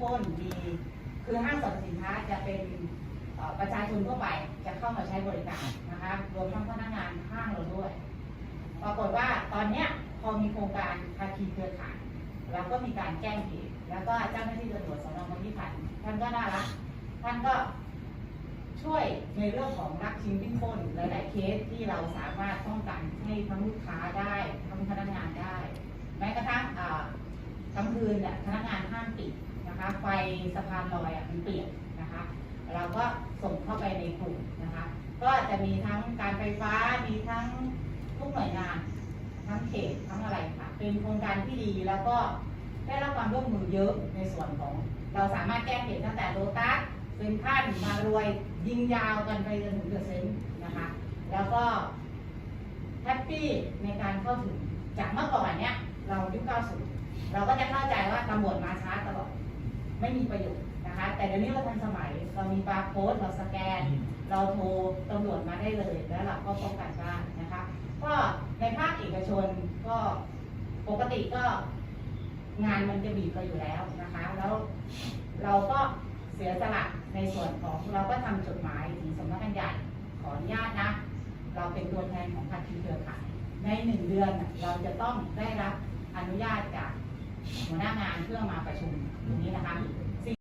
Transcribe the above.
ปล้นมีคือห้างสรรพสินค้าจะเป็นประชาชนทั่วไปจะเข้ามาใช้บริการนะคะรวมทั้งพนักงานห้างเราด้วย ปรากฏว่าตอนเนี้ยพอมีโครงการภาคีเครือข่ายเราก็มีการแจ้งเหตุแล้วก็เจ้าหน้าที่ตำรวจสนบางยี่ขันธ์ท่านก็น่ารักท่านก็ช่วยในเรื่องของนักชิงวิ่งปล้นหลาย ๆ เคสที่เราสามารถป้องกันให้ทั้งลูกค้าได้ทั้งพนักงานได้ แม้กระทั่งอ่าทั้ง คืนเนี่ยพนักงานห้ามปิดนะคะ ไฟสะพานลอยอะมันเปลี่ยนนะคะ เราก็ส่งเข้าไปในกลุ่มนะคะ ก็จะมีทั้งการไฟฟ้ามีทั้งทุกหน่วยงาน ทั้งเขตทั้งอะไรค่ะเป็นโครงการที่ดีแล้วก็ได้รับความร่วมมือเยอะในส่วนของ เราสามารถแก้เหตุตั้งแต่โลตัสเซ็นทรัลมารวยยิงยาวกันไปจนถึงเดอเซนนะคะ แล้วก็แฮปปี้ในการเข้าถึงจากเมื่อก่อนเนี้ยเรายุค90 เราก็จะเข้าใจว่าตำรวจมาช้าตลอดไม่มีประโยชน์นะคะ แต่เดี๋ยวนี้เราทันสมัยเรามีบาร์โค้ดเราสแกน เราโทรตำรวจมาได้เลย แล้วเราก็ป้องกันได้นะคะ ก็ในภาคเอกชนก็ปกติก็งานมันจะบีบเราอยู่แล้วนะคะ แล้วเราก็เสียสละในส่วนของเราก็ทำจดหมายถึงสำนักงานใหญ่ขออนุญาตนะ เราเป็นตัวแทนของภาคีเครือข่ายในหนึ่งเดือนน่ะเราจะต้องได้รับอนุญาตจาก หัวหน้างานเพื่อมาประชุมตรงนี้นะคะ